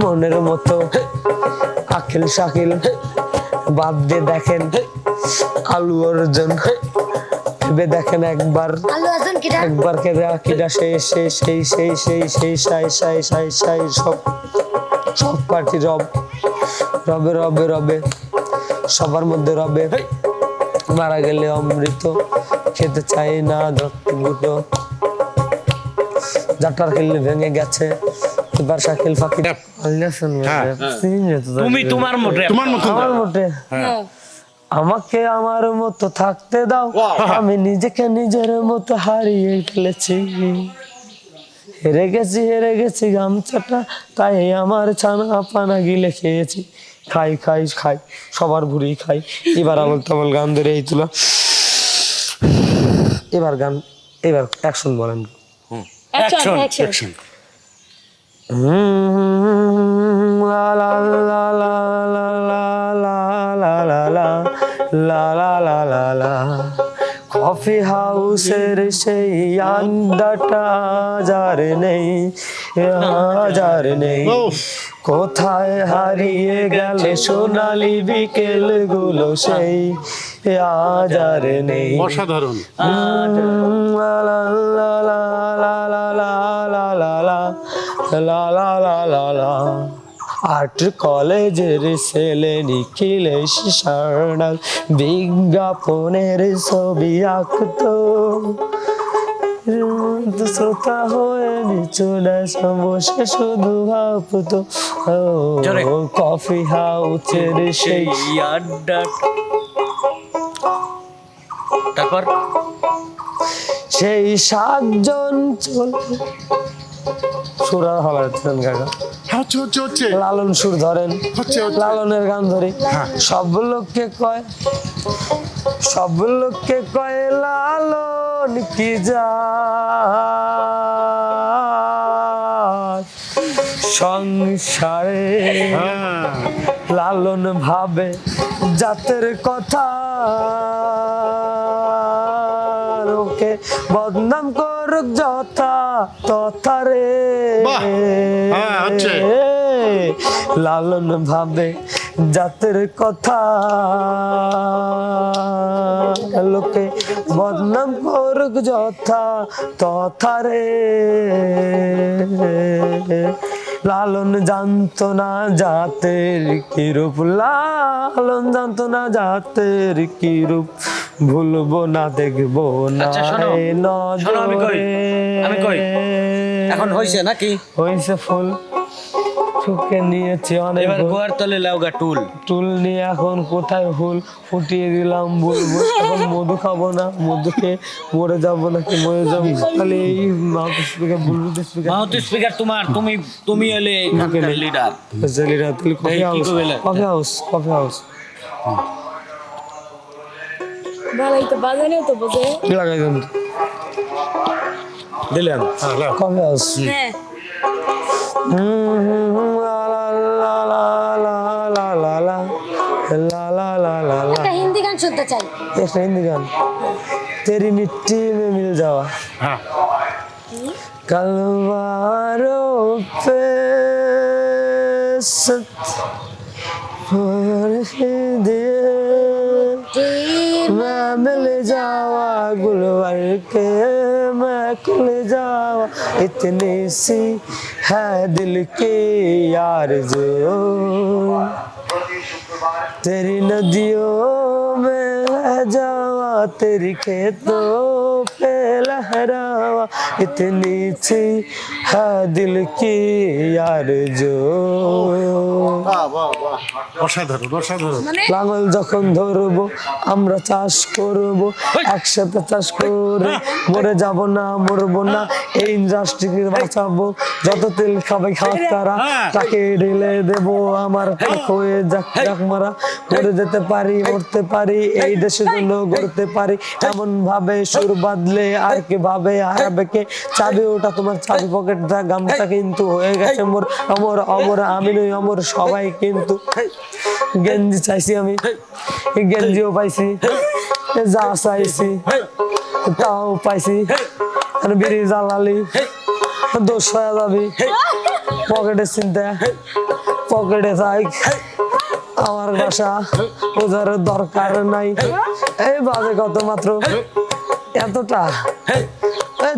মনের মতো। আখিল শাকিল বাদ দিয়ে দেখেন আলু অর্জন। ভেবে দেখেন একবার। কিটা একবার কেদা কিডা? সেই সেই সেই সেই সেই সেই সাই সাই সাই সাই সব সব পার্টি রব। রবে রবে রবে সবার মধ্যে রবে। মারা গেলে অমৃত খেতে চাই না দত্ত গুটো জাটার খেললে ভেঙে গেছে এবার শাকিল ফাকিল আল্লাহসন হ্যাঁ। তুমি তোমার মোটে তোমার মতো আমার মোটে আমাকে আমার মতো থাকতে দাও। আমি নিজেকে নিজের মতো হারিয়ে ফেলেছি। হেরে গেছি হেরে গেছি গামছাটা। তাই আমার ছানা পানা গিলে খেয়েছি। খাই খাই খাই সবার ভুড়ি খাই। এবার আমল তামল গান ধরে এই তুলা। এবার গান এবার অ্যাকশন বলেন। অ্যাকশন অ্যাকশন কফি হাউসের সেই আড্ডাটা যার নেই হাজার নেই কোথায় হারিয়ে গেল সোনালি বিকেলগুলো সেই আজার নেই অসাধারণ। La la la la la la art কলেজের ছেলে নিখিলেশ সার্নাল বিজ্ঞাপনের ছবি আঁকতো। শ্রোতা হয়ে নিচুনায় বসে শুধু ভাবতো কফি হাউসের সেই আড্ডা। তারপর? সেই সাতজন চলে সুরার হলার কাকা। হচ্ছে হচ্ছে হচ্ছে। লালন সুর ধরেন। লালনের গান ধরি। হ্যাঁ। সব লোককে কয় সব লোককে কয় লালন কি যা সংসারে হ্যাঁ। লালন ভাবে জাতের কথা। বদনাম করুক যথা তথা রে! হ্যাঁ। লালন ভাবে জাতের কথা লোকে বদনাম করুক যথা তথা রে লালন জানত না জাতের কিরূপ লালন জানত না জাতের কিরূপ ভুলবো না দেখব না আচ্ছা, আমি কই। নজরে। আমি কই। এখন হয়েছে নাকি হয়েছে ফুল চোখে নিয়েছি অনেক এবার ভুল। গোয়ার তলে লাউগা টুল। টুল নিয়ে এখন কোথায় ফুল ফুটিয়ে দিলাম বুলবুল এখন মধু খাব না মধু খেয়ে মরে যাব নাকি মরে যাব? তাহলে এই মাউথ স্পিকার বুলবুল স্পিকার। মাউথ স্পিকার তোমার তুমি তুমি হলে এখানকার লিডার জেলিরা তাহলে coffee house coffee house coffee house ভালোই তো বাজানেও তো বোঝে। লাগাই দেন। দিলাম কফি হাউস হ্যাঁ। লা গানটা চাই একটা হিন্দি গান তেরি মিট্টি মে মিল যাওয়া হ্যাঁ कलवारों पे सत दे। मैं मिल जावा। गुलवर के मैं खुल जावा। इतनी सी है दिल के यार जो। तेरी नदियों में रह जावा तेरी खेतों पे लहरावा इतनी सी है दिल की यार जो বাহ বাহ বাহ অসাধারণ অসাধারণ মানে লাঙল যখন ধরবো আমরা চাষ করব একসাথে চাষ করে মরে যাব না মরবো না এই ইন্ডাস্ট্রিকে বাঁচাবো যত তেল খাবে খাওয়া তারা তাকে ঢেলে দেব আমার পাক হয়ে যাক যাক মারা, মরে যেতে পারি, মরতে পারি, এই দেশের জন্য গড়তে পারি। এমন ভাবে সুর বাদলে আর কি ভাবে হারাবে কে চাবি ওটা তোমার চাবি পকেট গামটা কিন্তু হয়ে গেছে মোর। অমর অমর, আমি নই অমর, সবাই কিন্তু গেঞ্জি চাইছি আমি। গেঞ্জিও পাইছি, যা চাইছি তাও পাইছি। আর বিড়ি জ্বালালি, দোষ হয়ে যাবি। পকেটে চিন্তা, পকেটে থাক আমার বাসা ওদের দরকার নাই। এই বাজে কত মাত্র। এতটা?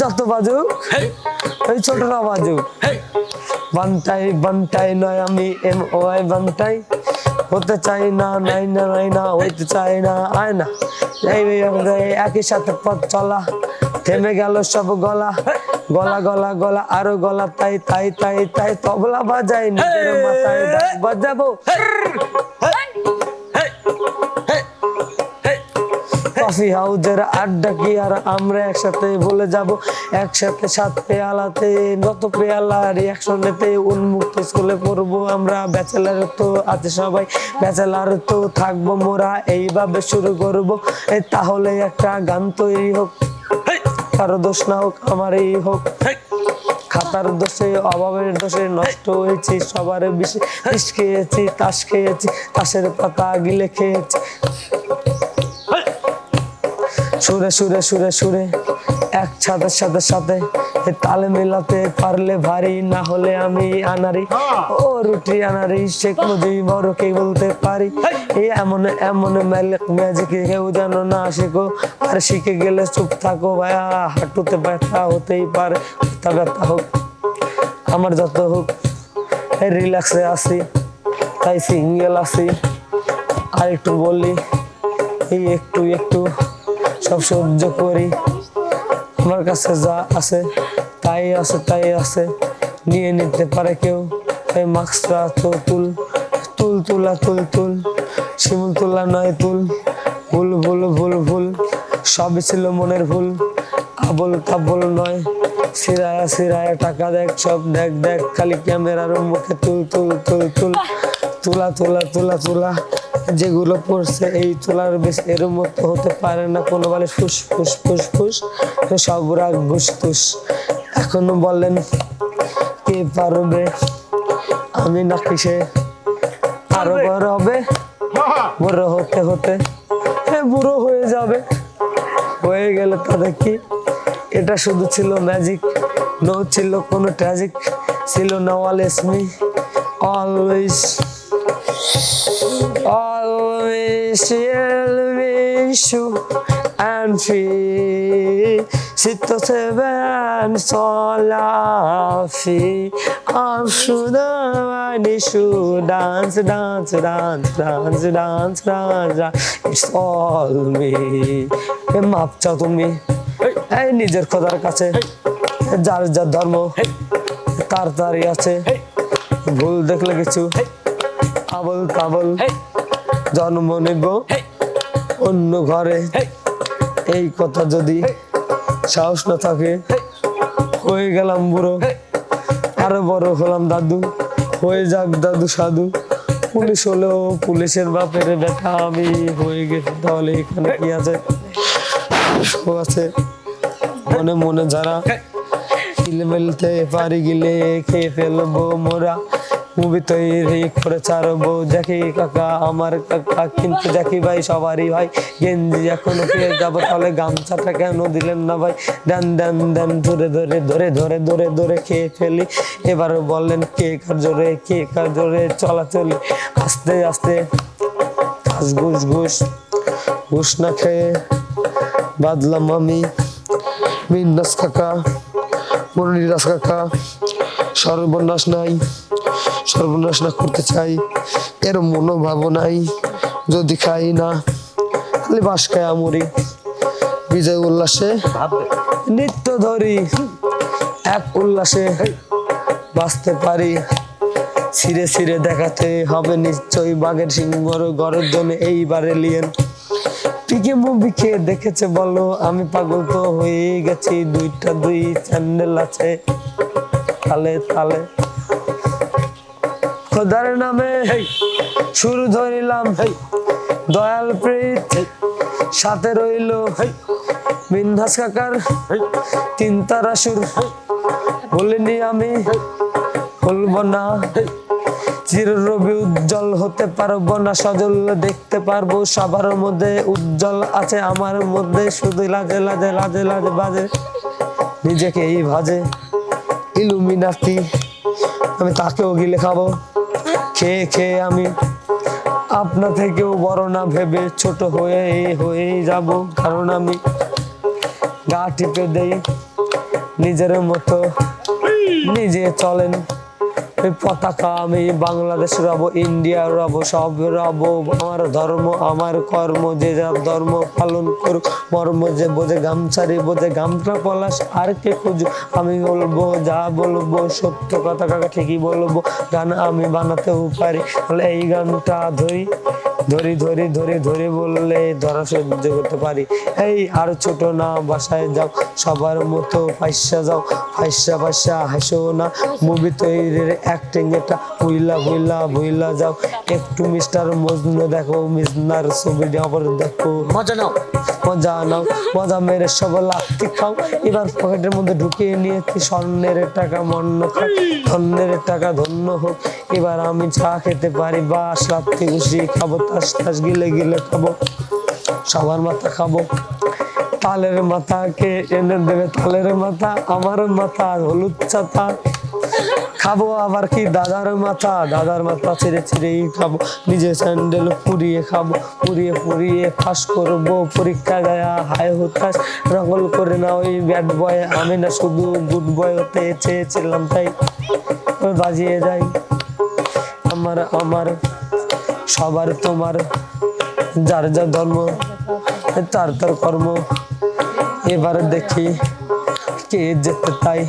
যত বাজুক, এই ছোটটা বাজুক। বান্টাই বান্টাই নয় আমি এম ওয়াই বান্টাই। হতে চাই না, নাই না নাই না, হইতে চাই না, আয় না। এই একই সাথে পথ চলা। থেমে গেল সব গলা। গলা গলা গলা আরও গলা তাই তাই তাই তাই তবলা বাজাই নিজের মাথায় বাজাবো। কফি হাউজের আড্ডা কি আর আমরা একসাথে বলে যাব? একসাথে সাত পেয়ালাতে যত পেয়ালা রিয়াকশনেতে উন্মুক্ত স্কুলে পড়ব আমরা। ব্যাচেলার তো আছে সবাই ব্যাচেলার তো থাকব মোরা। এইভাবে শুরু করব। তাহলে একটা গান তৈরি হোক। কারও দোষ না হোক আমারই হোক। খাতার দোষে অভাবের দোষে নষ্ট হয়েছি সবার বেশি বিষ খেয়েছি তাস খেয়েছি তাসের পাতা গিলে খেয়েছি। সুরে সুরে সুরে সুরে। এক ছাদের সাথে সাথে তালে মেলাতে পারলে ভারী না হলে আমি আনারি। ও রুটি আনারি শেখ মুজিব বড় কে বলতে পারি? এমন এমন ম্যাজিক কেউ যেন না শেখো। আর শিখে গেলে চুপ থাকো ভাইয়া হাঁটুতে ব্যথা হতেই পারে। ব্যথা ব্যথা হোক আমার যত হোক রিল্যাক্সে আসি তাই সিঙ্গেল আসি আর একটু বলি এই একটু একটু সব সহ্য করি। আমার কাছে যা আছে, তাই আছে তাই আছে, নিয়ে নিতে পারে কেউ। তাই মাস্কটা তো তুল তুল তুলা, তুল তুল, শিমুল তুলা নয় তুল। ভুল ভুল ভুল ভুল, সবই ছিল মনের ভুল। আবল তাবল নয়, সিরায়া সিরায়া, টাকা দেখ, সব দেখ দেখ, খালি ক্যামেরার মুখে তুল তুল তুল তুল। তুলা তুলা তুলা তুলা যেগুলো পড়ছে এই তোলার বেশ এর মতো হতে পারে না। কোনো বলে ফুস ফুস ফুস ফুস সব রাগ ঘুস তুস এখনও বলেন কে পারবে? আমি না কিসে আরও বড় হবে? বড় হতে হতে এ বুড়ো হয়ে যাবে। হয়ে গেলে তাদের কি? এটা শুধু ছিল ম্যাজিক নো ছিল কোনো ট্র্যাজিক ছিল না always me always always will wish you and free. Sitto se ben solafi. I'm sure the should dance, dance, dance, dance, dance, dance, dance. It's all me. এ মাপ চাও তুমি এই নিজের খোদার কাছে যার যার ধর্ম তার তারই আছে ভুল দেখলে কিছু আবল তাবল জন্ম নেব অন্য ঘরে। এই কথা যদি সাহস না থাকে হয়ে গেলাম বুড়ো। আরও বড় হলাম দাদু। হয়ে যাক দাদু সাধু। পুলিশ হলেও পুলিশের বাপের ব্যথা আমি। হয়ে গেছি তাহলে এখানে কি আছে? আছে। মনে মনে যারা কিলে মেলতে পারি গিলে খেয়ে ফেলব মোরা। মুভি তৈরি করে ছাড়বো দেখি কাকা, আমার কাকা কিন্তু দেখি ভাই, সবারই ভাই। গেঞ্জি এখনও পেয়ে যাব, তাহলে গামছাটা কেন দিলেন না ভাই? দেন দেন দেন, ধরে ধরে ধরে ধরে ধরে ধরে খেয়ে ফেলি। এবার বললেন, কে কার জোরে, কে কার জোরে চলাচলি? আস্তে আস্তে ঘাস ঘুষ ঘুষ ঘুষ না খেয়ে বাদলাম আমি। মিন্নাস কাকা মনিরাস কাকা, সর্বনাশ নাই। সর্বনাশ না করতে চাই। এর মনোভাব নাই যদি খাই না খালি বাস খায় আমরি। বিজয় উল্লাসে নিত্য ধরি। এক উল্লাসে বাঁচতে পারি। ছিঁড়ে ছিঁড়ে দেখাতে হবে নিশ্চয়ই বাঘের সিংহর ঘরের জন্য এইবারে লিয়েন পিকে মুভি খেয়ে দেখেছে বলো আমি পাগল তো হয়ে গেছি। দুইটা দুই চ্যানেল আছে। তালে তালে। খোদার নামে শুরু ধরিলাম। দয়াল প্রীত সাথে রইল বিন্ধাস কাকার তিন তারা সুর। বলিনি আমি বলব না। চির রবি উজ্জ্বল হতে পারব না সজল দেখতে পারব সবার মধ্যে উজ্জ্বল আছে আমার মধ্যে শুধু লাজে লাজে লাজে লাজে বাজে। নিজেকে এই ভাজে ইলুমিনাতি। আমি তাকেও গিলে খাব। খেয়ে খেয়ে আমি আপনা থেকেও বড় না ভেবে ছোট হয়ে হয়েই যাব। কারণ আমি গা টিপে দেই নিজের মতো, নিজে চলেন। পতাকা আমি বাংলাদেশ রব, ইন্ডিয়া রব, সব রব, আমার ধর্ম, আমার কর্ম, যে যার ধর্ম পালন করুক, মর্ম যে বোঝে গামছারি বোঝে গামটা পলাশ, আর কে খুঁজু আমি বলব, যা বলব, সত্য কথা কাকা ঠিকই বলব, গান আমি বানাতেও পারি। তাহলে এই গানটা ধরি ধরি ধরি ধরি, ধরে বললে ধরা সহ্য করতে পারি। এই আর ছোট না, বাসায় যাও, সবার মতো ফাইসা যাও। ফাইসা ফাইসা, হাসো না। মুভি তৈরির অ্যাক্টিং এটা ভুইলা ভুইলা ভুইলা যাও। একটু মিস্টার মজনু দেখো মিজনার ছবিটি আবার দেখো। মজা নাও। মজা নাও মজা মেরে সব লাত্তি খাও। এবার পকেটের মধ্যে ঢুকিয়ে নিয়েছি স্বর্ণের টাকা মন্ন খাও ধন্যের টাকা ধন্য হোক। এবার আমি চা খেতে পারি বাস লাত্তি খুশি খাব তাস তাস গিলে গিলে খাব। সবার মাথা খাব। তালের মাথা কে এনে দেবে? তালের মাথা আমার মাথা হলুদ ছাতা। খাব আবার কি? দাদার মাথা দাদার মাথা ছেড়ে ছেড়েই খাব। নিজে স্যান্ডেল পুড়িয়ে খাব, পুড়িয়ে পুড়িয়ে ফাঁস করব। পরীক্ষা দেয়া হায় হতাশ নকল করে না ওই ব্যাড বয় আমি না শুধু গুড বয় হতে চেয়েছিলাম, তাই বাজিয়ে যাই। আমার আমার, সবার তোমার, যার যার ধর্ম, তার তার কর্ম। এবার দেখি কে যেতে তাই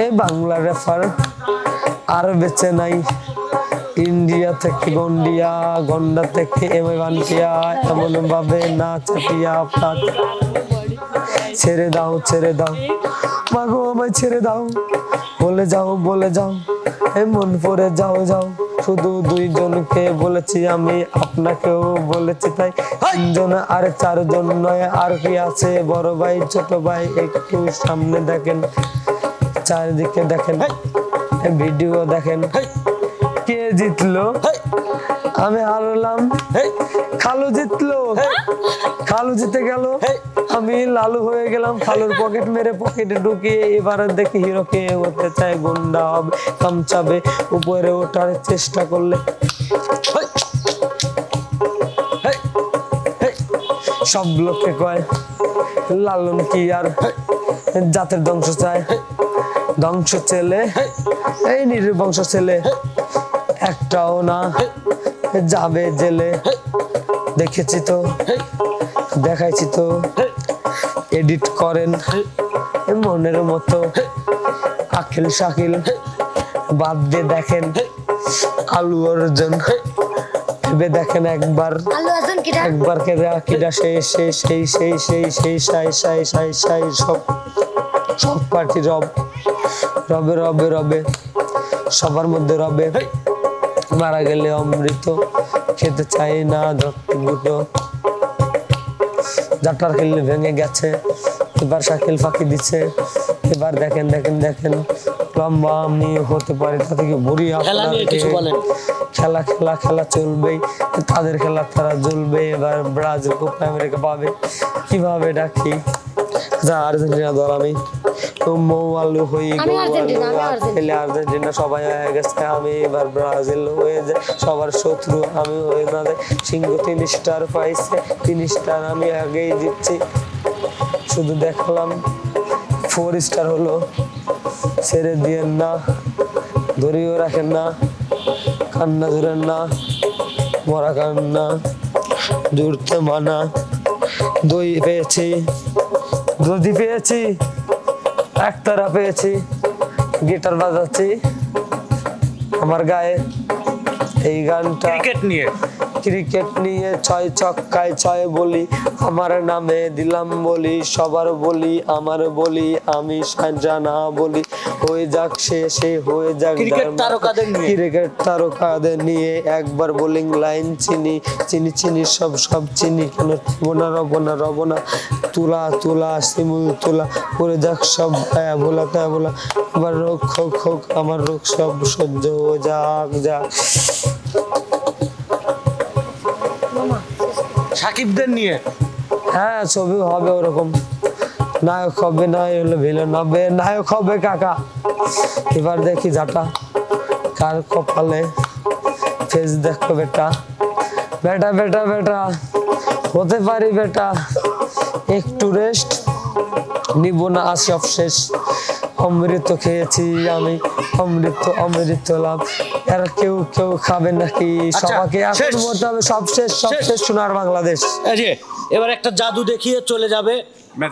এই বাংলা রেফার আর বেঁচে নাই। ইন্ডিয়া থেকে গন্ডিয়া, গন্ডা থেকে এমএ বান্টিয়া এমন ভাবে না চাপিয়া পাত ছেড়ে দাও ছেড়ে দাও। মাগো আমায় ছেড়ে দাও। বলে যাও বলে যাও। এমন পরে যাও যাও। শুধু দুইজনকে বলেছি আমি, আপনাকেও বলেছি তাই। তিনজন আর চারজন নয়, আর কি আছে? বড় ভাই, ছোট ভাই, একটু সামনে দেখেন, চারিদিকে দেখেন। ভিডিও দেখেন। কে জিতলো? আমি হারলাম। খালু জিতলো। খালু জিতে গেল। আমি লালু হয়ে গেলাম। খালুর পকেট মেরে পকেটে ঢুকিয়ে এবারে দেখি হিরো কে হতে চায়। গুন্ডা হবে কামচাবে উপরে ওঠার চেষ্টা করলে। সব লোককে কয় লালন কি আর জাতের ধ্বংস চায়? ধ্বংস ছেলে এই নির্বংশ ছেলে একটাও না যাবে জেলে দেখেছি তো দেখাইছি তো এডিট করেন মনের মতো আখিল শাকিল বাদ দিয়ে দেখেন আলু অর্জন ভেবে দেখেন একবার একবার কেদা কিডা সেই সেই সেই সেই সেই সেই সাই সাই সাই সাই সব সব পার্টি রব রবে রবে রবে। সবার মধ্যে রবে। মারা গেলে অমৃত খেতে চাই না গুটো জাটার খেলে ভেঙে গেছে এবার শাকিল ফাঁকি দিচ্ছে। এবার দেখেন দেখেন দেখেন লম্বা আমি হতে পারে তা থেকে বুড়ি। খেলা খেলা খেলা চলবেই তাদের খেলা তারা জ্বলবে। এবার ব্রাজিল কোপা আমেরিকা পাবে। কীভাবে ডাকি? যা আর্জেন্টিনা দল আমি। তো মৌ আলু হয়ে আর্জেন্টিনা। খেলে আর্জেন্টিনা সবাই হয়ে গেছে আমি এবার ব্রাজিল হয়ে যায় সবার শত্রু আমি হয়ে না যায় সিংহ তিন স্টার পাইছে তিন স্টার আমি আগেই দিচ্ছি। শুধু দেখলাম ফোর স্টার হলো ছেড়ে দিয়েন না ধরিও রাখেন না কান্না ধরেন না মরা কান্না জুড়তে মানা দই পেয়েছি দধি পেয়েছি। একতারা পেয়েছি গিটার বাজাচ্ছি। আমার গায়ে এই গানটা ক্রিকেট নিয়ে। ক্রিকেট নিয়ে ছয় ছক্কায় ছয় বলি আমার নামে দিলাম বলি সবার বলি আমার বলি আমি জানা বলি। হয়ে যাক সে সে হয়ে যাক ক্রিকেট তারকাদের নিয়ে। একবার বোলিং লাইন চিনি চিনি চিনি সব সব চিনি কেন চিনব না রব না রব না। তুলা তুলা শিমুল তুলা পরে যাক সব ভোলা তায়া ভোলা এবার রোগ হোক হোক আমার রোগ সব সহ্য হয়ে যাক যাক। সাকিবদের নিয়ে? হ্যাঁ ছবি হবে ওরকম। নায়ক হবে না হলে ভিলেন হবে, নায়ক হবে কাকা। এবার দেখি যাটা, কার কপালে ফেস দেখো বেটা। বেটা বেটা বেটা, হতে পারি বেটা। একটু রেস্ট নিব না, আসি সব শেষ অমৃত খেয়েছি আমি। অমৃত অমৃত লাভ। এরা কেউ কেউ খাবে নাকি? সবাইকে এখন বলতে হবে। সব শেষ সব শেষ। সোনার বাংলাদেশ। এই যে এবার একটা জাদু দেখিয়ে চলে যাবে।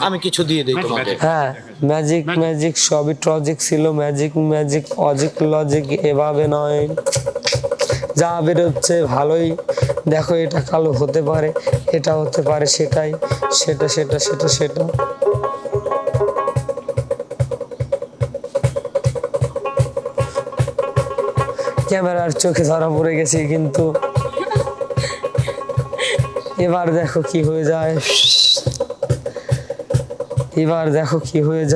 আমি কিছু দিয়ে দিই তোমাকে। হ্যাঁ ম্যাজিক ম্যাজিক সবই ট্রজিক ছিল। ম্যাজিক ম্যাজিক অজিক লজিক এভাবে নয়। যা বেরোচ্ছে ভালোই। দেখো এটা কালো হতে পারে এটা হতে পারে সেটাই। সেটা সেটা সেটা সেটা। ক্যামেরার চোখে ধরা পড়ে গেছি, কিন্তু এবার দেখো কি হয়ে যায়। এবার দেখো কি হয়ে যায়।